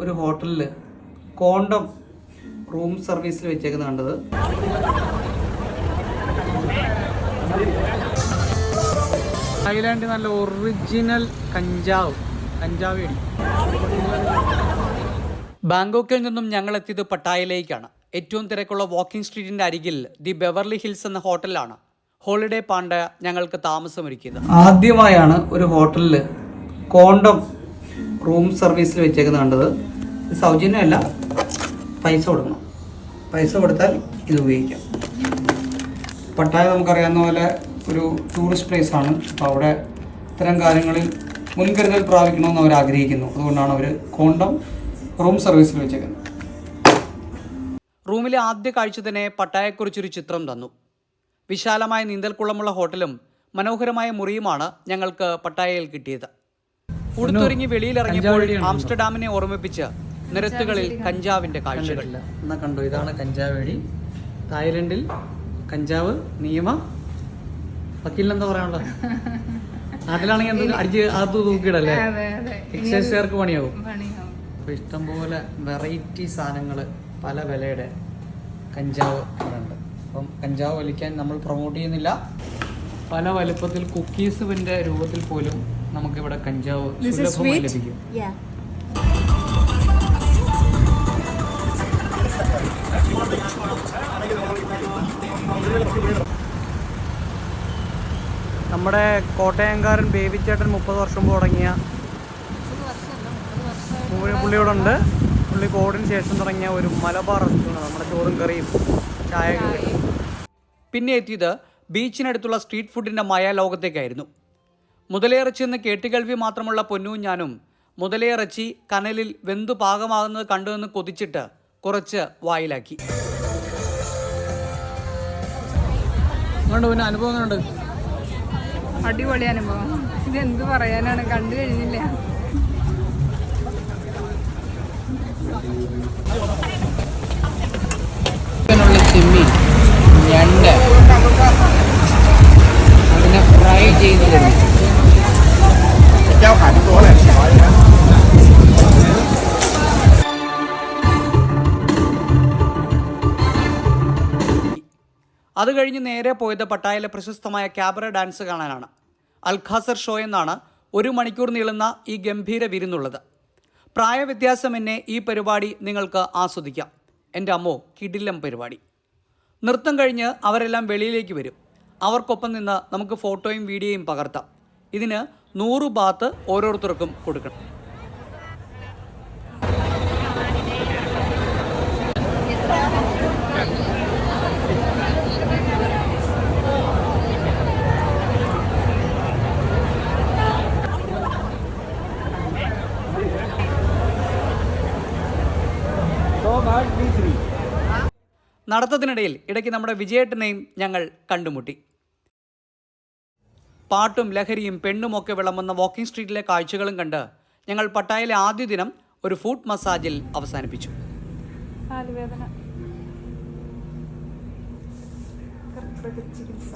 ഒരു ഹോട്ടലിൽ condom room സർവീസിൽ വെച്ചേക്കുന്ന കണ്ടത്. തായ്ലാൻഡ് നല്ല ഒറിജിനൽ കഞ്ചാവ് കഞ്ചാവ് അടി ബാങ്കോക്കിൽ നിന്നും ഞങ്ങൾ എത്തിയത് പട്ടായയിലേക്കാണ്. ഏറ്റവും തിരക്കുള്ള വാക്കിംഗ് സ്ട്രീറ്റിന്റെ അരികിൽ ദി ബെവർലി ഹിൽസ് എന്ന ഹോട്ടലാണ് ഹോളിഡേ പാണ്ട ഞങ്ങൾക്ക് താമസമൊരുക്കിയത്. ആദ്യമായാണ് ഒരു ഹോട്ടലിൽ കോണ്ടം റൂം സർവീസിൽ വെച്ചേക്കുന്ന കണ്ടത്. സൗജന്യമല്ല. പൈസ കൊടുക്കണം. പൈസ കൊടുത്താൽ ഇത് ഉപയോഗിക്കാം. പട്ടായ നമുക്കറിയാവുന്ന പോലെ ഒരു ടൂറിസ്റ്റ് പ്ലേസ് ആണ്. അപ്പോൾ അവിടെ ഇത്തരം കാര്യങ്ങളിൽ മുൻകരുതൽ പ്രാപിക്കണമെന്ന് അവർ ആഗ്രഹിക്കുന്നു. അതുകൊണ്ടാണ് അവർ കോണ്ടം റൂം സർവീസിൽ വെച്ചേക്കുന്നത്. റൂമിലെ ആദ്യ കാഴ്ച തന്നെ പട്ടായക്കുറിച്ചൊരു ചിത്രം തന്നു. വിശാലമായ നീന്തൽക്കുളമുള്ള ഹോട്ടലും മനോഹരമായ മുറിയുമാണ് ഞങ്ങൾക്ക് പട്ടായയിൽ കിട്ടിയത്. ഉടുത്തൊരുങ്ങി വെളിയിലിറങ്ങിയപ്പോൾ ആംസ്റ്റർഡാമിനെ ഓർമ്മിപ്പിച്ച് നിരത്തുകളിൽ കഞ്ചാവിന്റെ കാഴ്ചകൾ. എന്നാ കണ്ടോ ഇതാണ് കഞ്ചാവ് വഴി. തായ്ലൻഡിൽ കഞ്ചാവ് നിയമ വക്കീലിനെന്താ പറയാനുള്ളത് നാട്ടിലാണെങ്കിൽ എന്ത് അടിച്ച് അത് തൂക്കിയിടല്ലേ? അതെ അതെ. എക്സൈസുകാർക്ക് പണിയാവും. അപ്പൊ ഇഷ്ടംപോലെ വെറൈറ്റി സാധനങ്ങൾ പല വിലയുടെ കഞ്ചാവ് അവിടെ ഉണ്ട് അപ്പം കഞ്ചാവ് വലിക്കാൻ നമ്മൾ പ്രൊമോട്ട് ചെയ്യുന്നില്ല. പല വലുപ്പത്തിൽ കുക്കീസിന്റെ രൂപത്തിൽ പോലും നമുക്കിവിടെ കഞ്ചാവ് സുലഭമായി? ലഭിക്കും. നമ്മുടെ കോട്ടയംകാരൻ ബേബിച്ചേട്ടൻ മുപ്പത് വർഷം മുമ്പ് തുടങ്ങിയ പുള്ളി പുള്ളിയോടെ ഉണ്ട്. പുള്ളി കോവിഡിന് ശേഷം തുടങ്ങിയ ഒരു മലബാർ റെസ്റ്റോറന്റ് നമ്മുടെ ചോറും കറിയും ചായ പിന്നെ എത്തിയത് ബീച്ചിനടുത്തുള്ള സ്ട്രീറ്റ് ഫുഡിന്റെ മായാലോകത്തേക്കായിരുന്നു. മുതലേറച്ചി എന്ന് കേട്ടുകേൾവി മാത്രമുള്ള പൊന്നും ഞാനും മുതലേറച്ചി കനലിൽ വെന്തു പാകമാകുന്നത് കണ്ടുവെന്ന് കൊതിച്ചിട്ട് കുറച്ച് വായിലാക്കി. പിന്നെ? അനുഭവം എങ്ങനെയുണ്ട് അടിപൊളി അനുഭവം. ഇത് എന്ത് പറയാനാണ്? കണ്ടു കഴിഞ്ഞില്ല. അത് കഴിഞ്ഞ് നേരെ പോയത് പട്ടായയിലെ പ്രശസ്തമായ ക്യാബറ ഡാൻസ് കാണാനാണ്. അൽഖാസർ ഷോ എന്നാണ് ഒരു മണിക്കൂർ നീളുന്ന ഈ ഗംഭീര വിരുന്നുള്ളത്. പ്രായവ്യത്യാസം എന്നെ ഈ പരിപാടി നിങ്ങൾക്ക് ആസ്വദിക്കാം. എന്റെ അമ്മോ കിടിലം പരിപാടി. നൃത്തം കഴിഞ്ഞ് അവരെല്ലാം വെളിയിലേക്ക് വരും. അവർക്കൊപ്പം നിന്ന് നമുക്ക് ഫോട്ടോയും വീഡിയോയും പകർത്താം. ഇതിന് നൂറ് ബാത്ത് ഓരോരുത്തർക്കും കൊടുക്കണം. നടത്തത്തിനിടയിൽ ഇടയ്ക്ക് നമ്മുടെ വിജയേട്ടനെയും ഞങ്ങൾ കണ്ടുമുട്ടി. പാട്ടും ലഹരിയും പെണ്ണുമൊക്കെ വിളമ്പുന്ന വാക്കിംഗ് സ്ട്രീറ്റിലെ കാഴ്ചകളും കണ്ട് ഞങ്ങൾ പട്ടായയിലെ ആദ്യ ദിനം ഒരു ഫുഡ് മസാജിൽ അവസാനിപ്പിച്ചു. ചികിത്സ.